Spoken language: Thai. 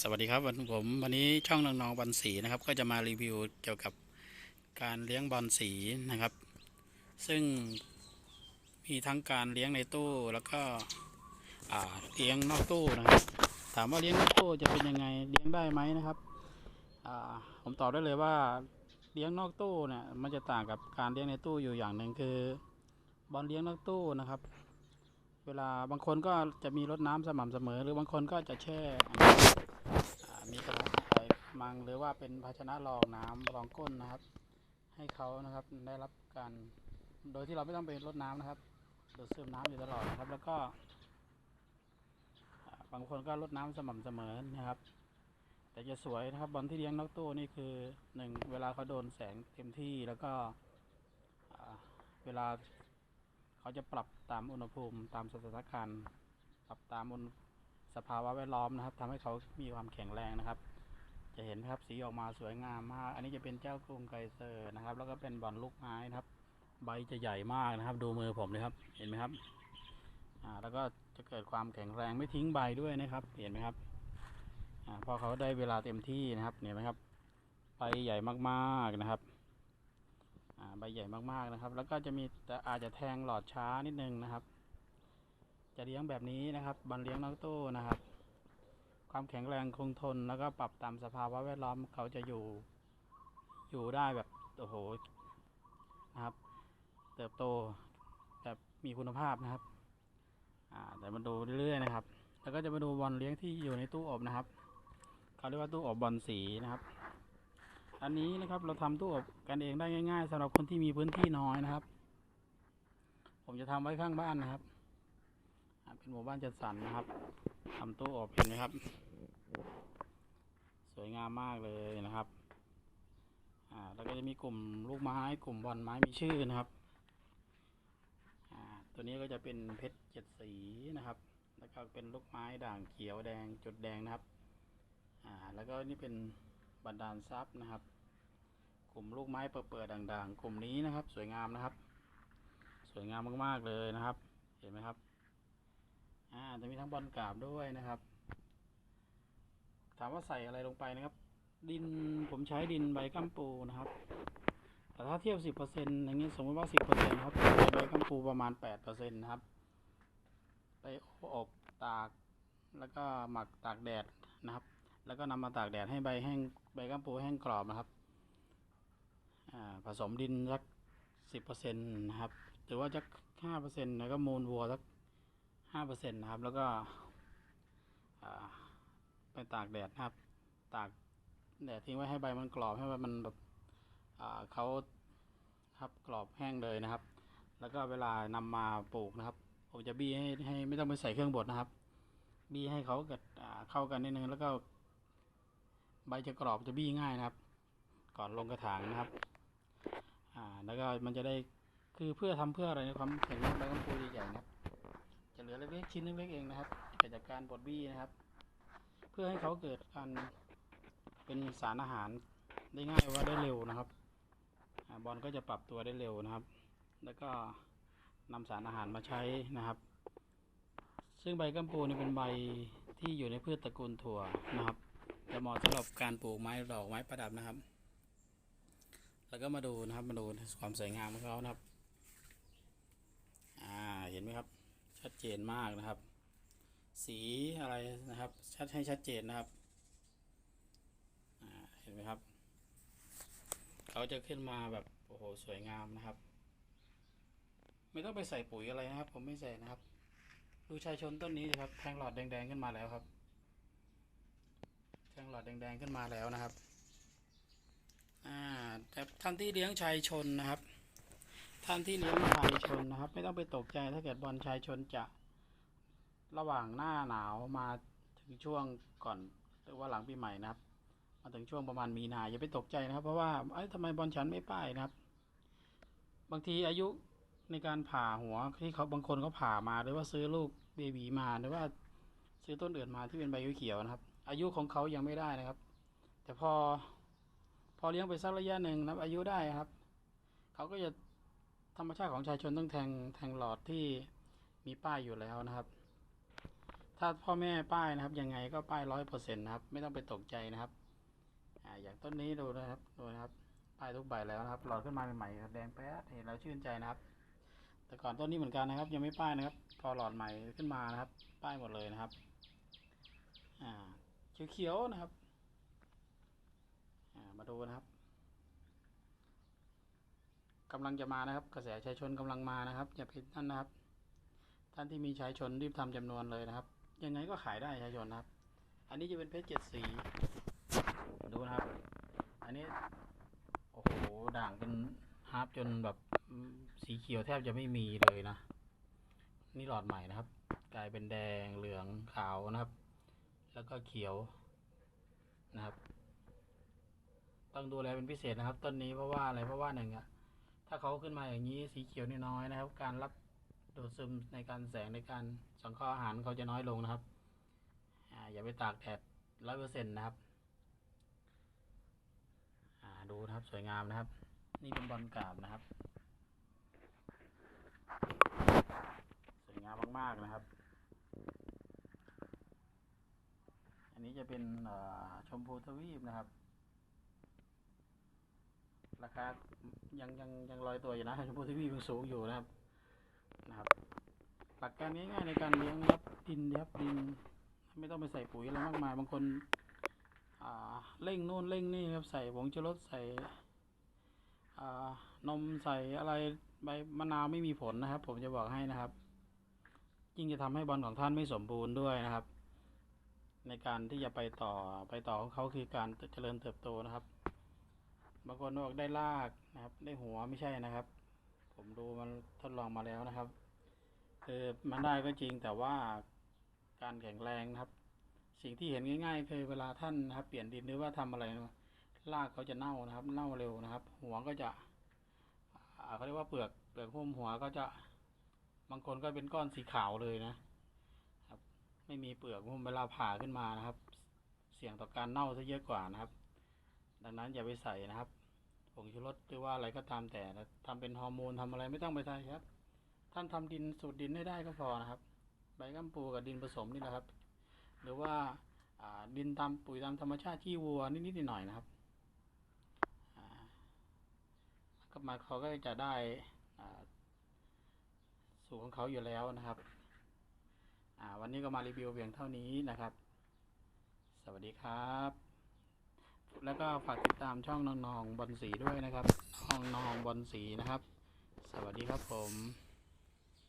สวัสดีครับวันผมวันนี้ช่องน้องๆบอลสีนะครับ ก็จะมารีวิวเกี่ยวกับการเลี้ยงบอลสีนะครับ ซึ่งมีทั้งการเลี้ยงในตู้แล้วก็เลี้ยงนอกตู้นะครับ ถามว่าเลี้ยงนอกตู้จะเป็นยังไงเลี้ยงได้ไหมนะครับผมตอบได้เลยว่าเลี้ยงนอกตู้เนี่ยมันจะต่างกับการเลี้ยงในตู้อยู่อย่างหนึ่งคือบอลเลี้ยงนอกตู้นะครับ เวลาบางคนก็จะมีรดน้ำสม่ำเสมอ หรือบางคนก็จะแช่มีกระถางใส่มังหรือว่าเป็นภาชนะรองน้ำรองก้นนะครับ ให้เขานะครับได้รับการโดยที่เราไม่ต้องไปรดน้ำนะครับดูดซึมน้ำอยู่ตลอดนะครับ แล้วก็บางคนก็รดน้ำสม่ำเสมอนะครับ แต่จะสวยนะครับบอลที่เลี้ยงนกตู้นี่คือหนึ่งเวลาเขาโดนแสงเต็มที่แล้วก็เวลา เขาจะปรับตามอุณหภูมิตามสถานการณ์ปรับตามอุณสภาวะแวดล้อมนะครับทำให้เขามีความแข็งแรงนะครับ จะเห็นครับสีออกมาสวยงามมาก อันนี้จะเป็นเจ้ากรุงไกเซอร์นะครับ แล้วก็เป็นบอลลูกไม้นะครับ ใบจะใหญ่มากนะครับ ดูมือผมเลยครับ เห็นไหมครับอ่าแล้วก็จะเกิดความแข็งแรงไม่ทิ้งใบด้วยนะครับ เห็นไหมครับอ่าพอเขาได้เวลาเต็มที่นะครับเห็นไหมครับใบใหญ่มากๆนะครับ ใบใหญ่มากๆนะครับ แล้วก็จะมีอาจจะแทงหลอดช้านิดนึงนะครับ จะเลี้ยงแบบนี้นะครับบอลเลี้ยงนอกตู้นะครับ ความแข็งแรงคงทนแล้วก็ปรับตามสภาวะแวดล้อมเขาจะอยู่อยู่ได้แบบโอ้โหนะครับ เติบโตแบบมีคุณภาพนะครับอ่าเดี๋ยวมาดูเรื่อยๆนะครับ แล้วก็จะมาดูบอลเลี้ยงที่อยู่ในตู้อบนะครับเขาเรียกว่าตู้อบบอลสีนะครับ อันนี้นะครับเราทำตู้อบกันเองได้ง่าย ๆสำหรับคนที่มีพื้นที่น้อยนะครับ ผมจะทำไว้ข้างบ้านนะครับเป็นหมู่บ้านจัดสรรนะครับทำตู้อบเห็นไหมครับ สวยงามมากเลยนะครับอ่าแล้วก็จะมีกลุ่มลูกไม้ กลุ่มบอลไม้มีชื่อนะครับอ่าตัวนี้ก็จะเป็นเพชรเจ็ดสีนะครับ แล้วก็เป็นลูกไม้ด่างเขียวแดงจุดแดงนะครับอ่าแล้วก็นี่เป็นบันดาลทรัพย์นะครับ กลุ่มลูกไม้เปิดๆด่างๆ กลุ่มนี้นะครับ สวยงามนะครับ สวยงามมากๆเลยนะครับ เห็นไหมครับ อ่าจะมีทั้งบอลกราบด้วยนะครับ ถามว่าใส่อะไรลงไปนะครับ ดินผมใช้ดินใบกัมปูนะครับ แต่ถ้าเทียบสิบเปอร์เซ็นต์อย่างนี้สมมติว่าสิบเปอร์เซ็นต์ครับใบกัมปูประมาณแปดเปอร์เซ็นต์นะครับไปอบตากแล้วก็หมักตากแดดนะครับ แล้วก็นำมาตากแดดให้ใบแห้งใบกัมปูแห้งกรอบนะครับ ผสมดินสักสิบเปอร์เซ็นต์นะครับหรือว่าจะห้าเปอร์เซ็นต์แล้วก็มูลวัวสักห้าเปอร์เซ็นต์นะครับ แล้วก็ไปตากแดดนะครับ ตากแดดทิ้งไว้ให้ใบมันกรอบให้ใบมันแบบเขาครับกรอบแห้งเลยนะครับ แล้วก็เวลานำมาปลูกนะครับ ผมจะบี้ให้ให้ไม่ต้องไปใส่เครื่องบดนะครับ บี้ให้เขาเกิดเข้ากันนิดนึงแล้วก็ใบจะกรอบจะบี้ง่ายนะครับ ก่อนลงกระถางนะครับ อ่า แล้วก็มันจะได้คือเพื่อทำเพื่ออะไรในความแข็งแรงใบกัมพูใหญ่ๆนะครับ จะเหลือเล็กๆชิ้นเล็กๆเองนะครับเกิดจากการบดบี้นะครับ เพื่อให้เขาเกิดการเป็นสารอาหารได้ง่ายว่าได้เร็วนะครับอบอลก็จะปรับตัวได้เร็วนะครับ แล้วก็นำสารอาหารมาใช้นะครับ ซึ่งใบกัมปูนี่เป็นใบที่อยู่ในพืชตระกูลถั่วนะครับจะเหมาะสำหรับการปลูกไม้ดอกไม้ประดับนะครับ แล้วก็มาดูนะครับมาดูความสวยงามของเขานะครับ อ่าเห็นไหมครับ ชัดเจนมากนะครับ สีอะไรนะครับ ชัดให้ชัดเจนนะครับอ่าเห็นไหมครับเขาจะขึ้นมาแบบโอ้โหสวยงามนะครับ ไม่ต้องไปใส่ปุ๋ยอะไรนะครับ ผมไม่ใส่นะครับดูชายชนต้นนี้นะครับแทงหลอดแดงๆขึ้นมาแล้วครับ แทงหลอดแดงๆขึ้นมาแล้วนะครับ อ่าแต่ท่านที่เลี้ยงชายชนนะครับ ท่านที่เลี้ยงชายชนนะครับ ไม่ต้องไปตกใจถ้าเกิดบอลชายชนจะระหว่างหน้าหนาวมาถึงช่วงก่อนหรือว่าหลังปีใหม่นะครับ มาถึงช่วงประมาณมีนาอย่าไปตกใจนะครับ เพราะว่าเอ้ยทำไมบอลฉันไม่ป้ายนะครับ บางทีอายุในการผ่าหัวที่เขาบางคนเขาผ่ามาหรือว่าซื้อลูกเบบีมาหรือว่าซื้อต้นอื่นมาที่เป็นใบเขียวนะครับ อายุของเขายังไม่ได้นะครับ แต่พอ พอเลี้ยงไปสักระยะหนึ่งนับอายุได้ครับ เขาก็จะธรรมชาติของชายชนต้องแทงแทงหลอดที่มีป้ายอยู่แล้วนะครับ ถ้าพ่อแม่ป้ายนะครับยังไงก็ป้ายร้อยเปอร์เซ็นต์นะครับ ไม่ต้องไปตกใจนะครับอ่าอย่างต้นนี้ดูนะครับดูนะครับป้ายทุกใบแล้วนะครับ หลอดขึ้นมาใหม่ๆแดงแป๊ดเห็นแล้วชื่นใจนะครับ แต่ก่อนต้นนี้เหมือนกันนะครับ ยังไม่ป้ายนะครับ พอหลอดใหม่ขึ้นมานะครับ ป้ายหมดเลยนะครับ อ่าเขียวๆนะครับ มาดูนะครับกำลังจะมานะครับ กระแสชายชนกำลังมานะครับอย่าผิดนั่นนะครับ ท่านที่มีชายชนรีบทำจำนวนเลยนะครับ ยังไงก็ขายได้ชายชนนะครับ อันนี้จะเป็นเพชรเจ็ดสีดูนะครับ อันนี้โอ้โหด่างเป็นฮาร์ปจนแบบสีเขียวแทบจะไม่มีเลยนะ นี่หลอดใหม่นะครับ กลายเป็นแดงเหลืองขาวนะครับ แล้วก็เขียวนะครับ ต้องดูแลเป็นพิเศษนะครับ ต้นนี้เพราะว่าอะไรเพราะว่าหนึ่งอะถ้าเขาขึ้นมาอย่างนี้สีเขียวนี่น้อยนะครับ การรับดูดซึมในการแสงในการสังเคราะห์อาหารเขาจะน้อยลงนะครับออย่าไปตากแดดร้อยเปอร์เซ็นต์นะครับดูนะครับสวยงามนะครับ นี่เป็นบอลกราบนะครับ สวยงามมากๆนะครับ อันนี้จะเป็นชมพูทวีปนะครับ ราคายังยังยังลอยตัวอยู่นะชมพูทวีปยังสูงอยู่นะครับนะครับ หลักการง่ายๆในการเลี้ยงครับดินครับดิน ไม่ต้องไปใส่ปุ๋ยอะไรมากมายบางคนอ่าเร่งนู่นเร่งนี่ครับใส่ผงชูรสใส่อ่านมใส่อะไรใบมะนาวไม่มีผลนะครับ ผมจะบอกให้นะครับยิ่งจะทำให้บอลของท่านไม่สมบูรณ์ด้วยนะครับ ในการที่จะไปต่อไปต่อของเขาคือการเจริญเติบโตนะครับ บางคนบอกได้รากนะครับ ได้หัวไม่ใช่นะครับ ผมดูมันทดลองมาแล้วนะครับคือมันได้ก็จริงแต่ว่าการแข็งแรงนะครับ สิ่งที่เห็นง่าย ๆ คือเวลาท่านนะครับ เปลี่ยนดินหรือว่าทำอะไรนะรากเขาจะเน่านะครับ เน่าเร็วนะครับ หัวก็จะเขาเรียกว่าเปลือกเปลือกหุ้มหัวก็จะบางคนก็เป็นก้อนสีขาวเลยนะครับ ไม่มีเปลือกหุ้มเวลาผ่าขึ้นมานะครับ เสี่ยงต่อการเน่าซะเยอะกว่านะครับ ดังนั้นอย่าไปใส่นะครับผงชูรสหรือว่าอะไรก็ตามแต่นะทำเป็นฮอร์โมนทำอะไรไม่ต้องไปใส่ครับ ท่านทำดินสูตรดินให้ได้ก็พอนะครับ ใบกัมปูกับดินผสมนี่แหละครับ หรือว่าดินตามปุ๋ยตามธรรมชาติขี้วัวนิดๆหน่อยๆนะครับก็มาเขาก็จะได้สูตรของเขาอยู่แล้วนะครับวันนี้ก็มารีวิวเพียงเท่านี้นะครับ สวัสดีครับ แล้วก็ฝากติดตามช่องน้องๆบอลสีด้วยนะครับน้องๆบอลสีนะครับ สวัสดีครับผม